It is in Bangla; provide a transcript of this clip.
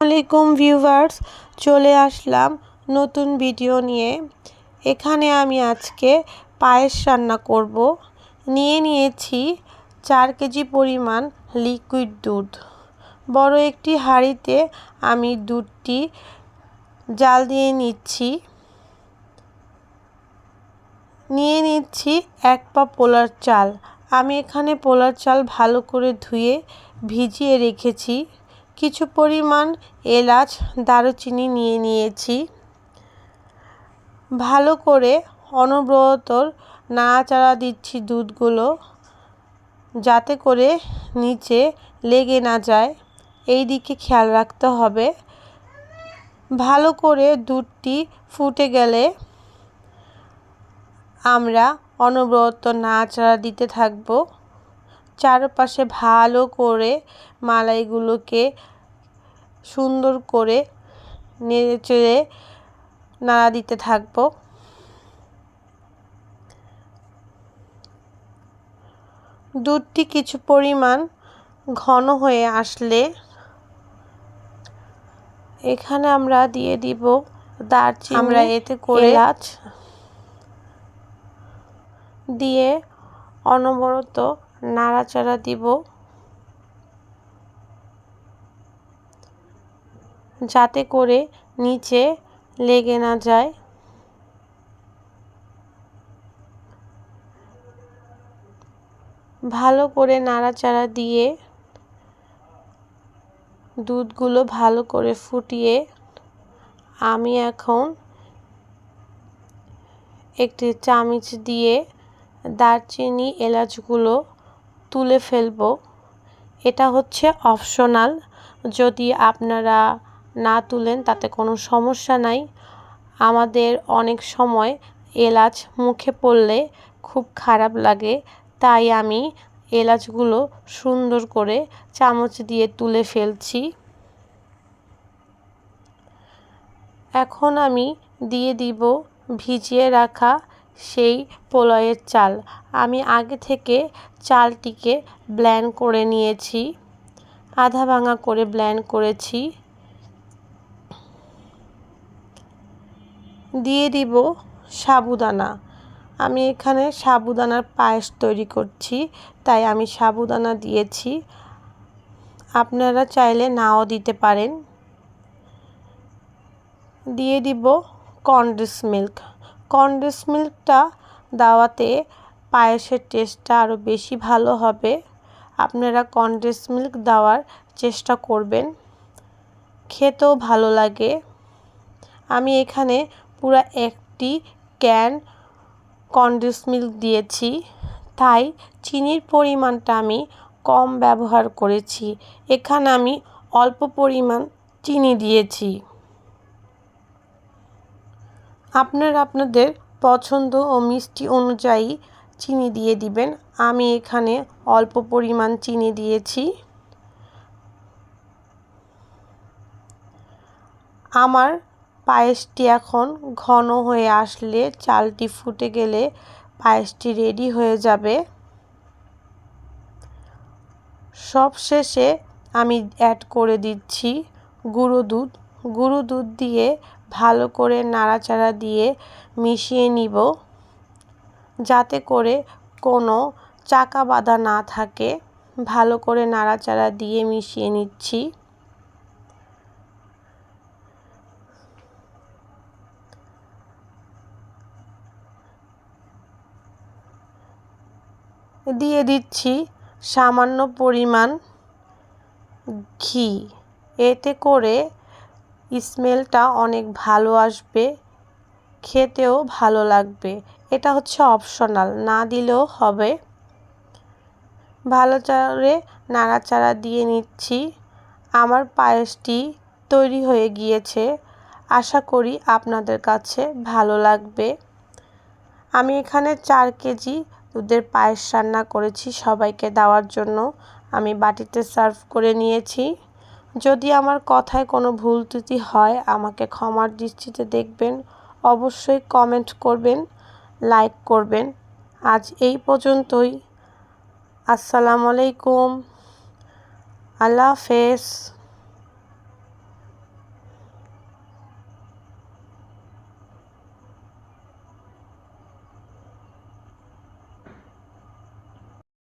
আলাইকুম ভিউভার্স চলে আসলাম নতুন ভিডিও নিয়ে। এখানে আমি আজকে পায়েস রান্না করব। নিয়ে নিয়েছি চার কেজি পরিমাণ লিকুইড দুধ। বড় একটি হাঁড়িতে আমি দুধটি জাল দিয়ে নিচ্ছি। নিয়ে নিচ্ছি এক পা পোলার চাল। আমি এখানে পোলার চাল ভালো করে ধুয়ে ভিজিয়ে রেখেছি। কিছু পরিমাণ এলাচ, দারুচিনি নিয়ে নিয়েছি। ভালো করে অনবরত নাড়াচাড়া দিচ্ছি দুধগুলো, যাতে করে নিচে লেগে না যায়। এই দিকে খেয়াল রাখতে হবে। ভালো করে দুধটি ফুটে গেলে আমরা অনবরত নাড়াচাড়া দিতে থাকব। চারপাশে ভালো করে মালাইগুলোকে সুন্দর করে নেড়ে চেড়ে নাড়া দিতে থাকব। দুধটি কিছু পরিমাণ ঘন হয়ে আসলে এখানে আমরা দিয়ে দিব দারচিনি আমরা এতে করে দিয়ে অনবরত নাড়াচাড়া দিব। যাতে করে নিচে লেগে না যায়। ভালো করে নাড়াচাড়া দিয়ে দুধগুলো ভালো করে ফুটিয়ে আমি এখন একটি চামচ দিয়ে দারচিনি, এলাচগুলো তুলে ফেলব। এটা হচ্ছে অপশনাল। যদি আপনারা না তুলেন, তাতে কোনো সমস্যা নাই। আমাদের অনেক সময় এলাচ মুখে পড়লে খুব খারাপ লাগে। তাই আমি এলাচগুলো সুন্দর করে চামচ দিয়ে তুলে ফেলছি। এখন আমি দিয়ে দিব ভিজিয়ে রাখা সেই পোলয়ের চাল। আমি আগে থেকে চালটিকে ব্ল্যান্ড করে নিয়েছি। আধা ভাঙা করে ব্ল্যান্ড করেছি। দিয়ে দিব সাবুদানা। আমি এখানে সাবুদানার পায়েস তৈরি করছি, তাই আমি সাবুদানা দিয়েছি। আপনারা চাইলে নাও দিতে পারেন। দিয়ে দিব কন্ডেন্স মিল্ক। কন্ডেন্স মিল্কটা দেওয়াতে পায়েসের টেস্টটা আরও বেশি ভালো হবে। আপনারা কন্ডেন্স মিল্ক দেওয়ার চেষ্টা করবেন। খেতেও ভালো লাগে। আমি এখানে পুরো একটি ক্যান কন্ডেন্স মিল্ক দিয়েছি। তাই চিনির পরিমাণটা আমি কম ব্যবহার করেছি। এখানে আমি অল্প পরিমাণ চিনি দিয়েছি। আপনারা আপনাদের পছন্দ ও মিষ্টি অনুযায়ী চিনি দিয়ে দিবেন। আমি এখানে অল্প পরিমাণ চিনি দিয়েছি। আমার পায়েসটি এখন ঘন হয়ে আসলে চালটি ফুটে গেলে পায়েসটি রেডি হয়ে যাবে। সব শেষে আমি অ্যাড করে দিচ্ছি গুঁড়ো দুধ। গুঁড়ো দুধ দিয়ে ভালো করে নাড়াচাড়া দিয়ে মিশিয়ে নিব। যাতে করে কোনো চাকা বাঁধা না থাকে। ভালো করে নাড়াচাড়া দিয়ে মিশিয়ে নিচ্ছি। দিয়ে দিচ্ছি সামান্য পরিমাণ ঘি। এতে করে স্মেলটা অনেক ভালো আসবে, খেতেও ভালো লাগবে। এটা হচ্ছে অপশনাল না দিলেও হবে। ভালো চারে নাড়াচাড়া দিয়ে নিচ্ছি। আমার পায়েসটি তৈরি হয়ে গিয়েছে। আশা করি আপনাদের কাছে ভালো লাগবে। আমি এখানে চার কেজি দুধের পায়েস রান্না করেছি সবাইকে দেওয়ার জন্য। আমি বাটিতে সার্ভ করে নিয়েছি। যদি আমার কথায় কোনো ভুল ত্রুটি হয়, আমাকে ক্ষমার দৃষ্টিতে দেখবেন, অবশ্যই কমেন্ট করবেন, লাইক করবেন। আজ এই পর্যন্তই। আসসালামু আলাইকুম। আল্লাহ হাফেজ।